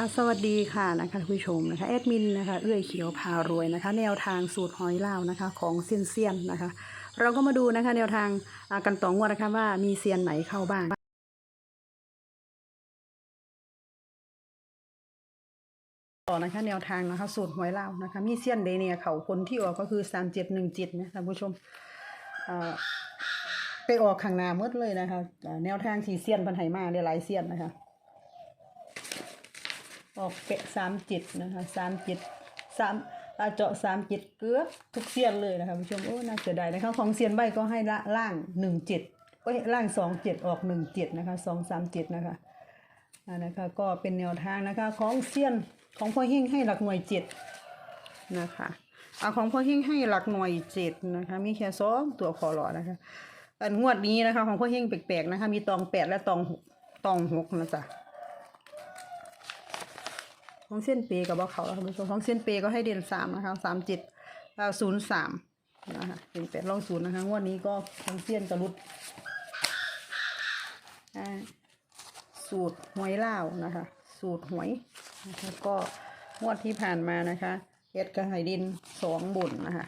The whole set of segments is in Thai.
ค่ะสวัสดีค่ะนะคะผู้ชมนะคะแอดมินนะคะเอื้อยเขียวพารวยนะคะ แนวทางสูตรหอยเลานะคะของเซียนเซียนนะคะ เราก็มาดูนะคะแนวทางอ่ากันต่องวดนะคะว่ามีเซียนไหนเข้าบ้างต่อนะคะแนวทางนะคะสูตรหวยเลานะคะมีเซียนเดเนียเขาคนที่ออกก็คือสามเจ็ดหนึ่งจิตนะท่านผู้ชมอ่าไปออกข้างหน้าหมดเลยนะคะแนวทางที่เซียนพันไหมาหลายเซียนนะคะ ออกเปะสามจิตนะคะสามจิตสามอาเจาะสามจิตเกือบทุกเซียนเลยนะคะผู้ชมโอ้น่าเสียดายนะคะของเซียนใบก็ให้ละล่างหนึ่งเจ็ดเอ้ยล่างสองเจ็ดออกหนึ่งเจ็ดนะคะสองสามเจ็ดนะคะอ่านะคะก็เป็นแนวทางนะคะของเซียนของพ่อเฮงให้หลักหน่วยเจ็ดนะคะเอาของพ่อเฮงให้หลักหน่วยเจ็ดนะคะมีแค่สองตัวคอรอนะคะอันงวดนี้นะคะของพ่อเฮงแปลกๆนะคะมีตองแปดและตองตองหกนะจ๊ะ ของเส้นเปกับว่าเขาแล้วคุณผู้ชมของเส้นเปก็ให้เด่นสามนะคะสามเจ็ดศูนย์สามนะคะเป็นแปดลองศูนย์นะคะงวดนี้ก็ของเส้นกระลุดสูตรหวยเล่านะคะ สูตรหวยนะคะก็งวดที่ผ่านมานะคะเอ็ดกระไฮดินสองบุญนะคะ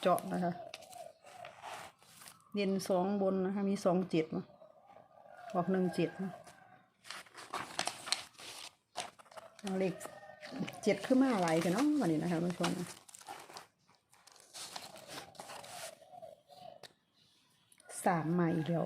เจาะนะคะดินสองบนนะคะมีสองจ็ดเนะออกหนึ่งจ็ดเนะ เลขเจ็ดขึ้นมาอะไรกันเนาะวันนี้นะคะท่านผู้ชมสามใหม่เดียว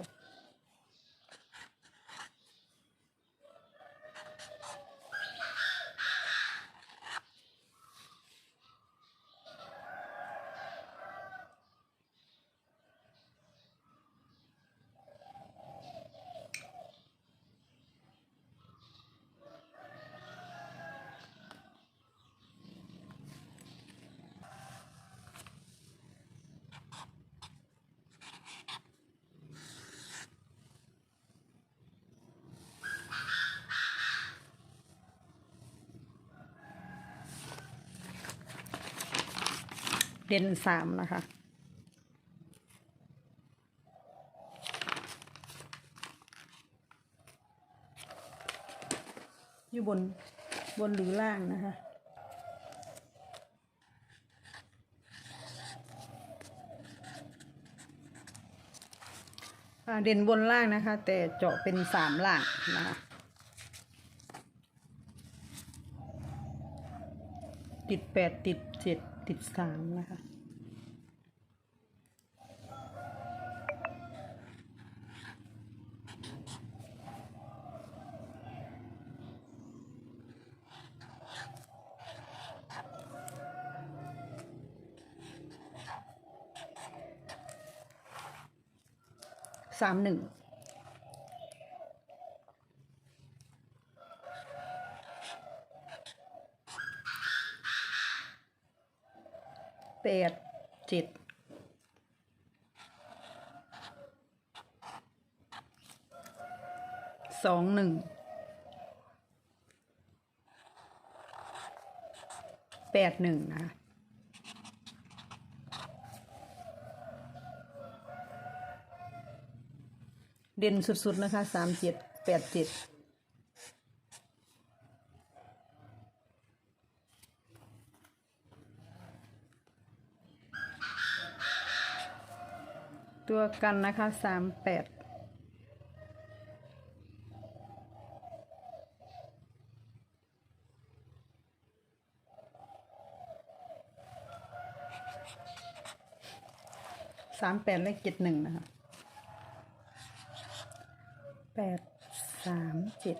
เด่นสามนะคะ อยู่บนบนหรือล่างนะคะเด่นบนล่างนะคะ แต่เจาะเป็นสามล่างนะคะ ติดแปดติดเจ็ดติดสามนะคะสามหนึ่ง แปดเจ็ดสองหนึ่งแปดหนึ่งนะคะเด่นสุดๆนะคะสามเจ็ดแปดเจ็ด ตัวกันนะคะสามแปดสามแปดเลขเจ็ดหนึ่งนะคะแปดสามเจ็ด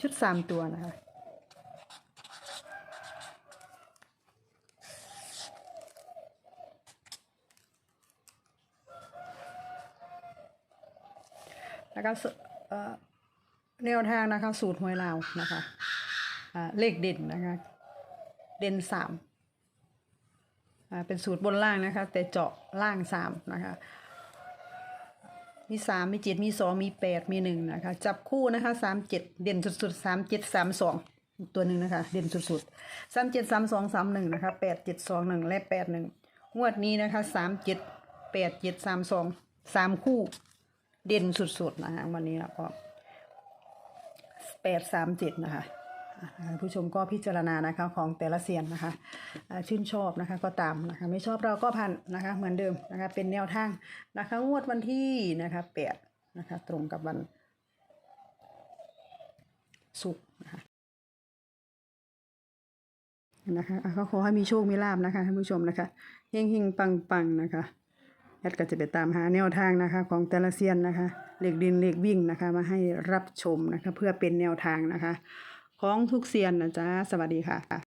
ชุดสามตัวนะคะ นะคะแนวทางนะคะสูตรหวยลาวนะคะเลขเด่นนะคะเด่นสามเป็นสูตรบนล่างนะคะ แต่เจาะล่างสามนะคะมีสามมีเจ็ดมีสองมีแปดมีหนึ่งนะคะ จับคู่นะคะสามเจ็ดเด่นสุดๆสามเจ็ดสามสองตัวหนึ่งนะคะ เด่นสุดๆสามเจ็ดสามสองสามหนึ่งนะคะแปดเจ็ดสองหนึ่งและแปดหนึ่งงวดนี้นะคะสามเจ็ดแปดเจ็ดสามสองสามคู่ เด่นสุดๆนะคะวันนี้แล้วก็แปดสามเจ็ดนะคะผู้ชมก็พิจารณานะคะของแต่ละเซียนนะคะชื่นชอบนะคะก็ตามนะคะไม่ชอบเราก็พันนะคะเหมือนเดิมนะคะเป็นแนวทางนะคะงวดวันที่นะคะแปดนะคะตรงกับวันศุกร์นะคะนะคะอะก็ขอให้มีโชค มีลาบนะคะท่านผู้ชมนะคะเฮงเฮงปังปังนะคะ แอดก็จะไปตามหาแนวทางนะคะ ของแต่ละเซียนนะคะเหล็กดินเหล็กวิ่งนะคะ มาให้รับชมนะคะ เพื่อเป็นแนวทางนะคะ ของทุกเซียนนะจ๊ะสวัสดีค่ะ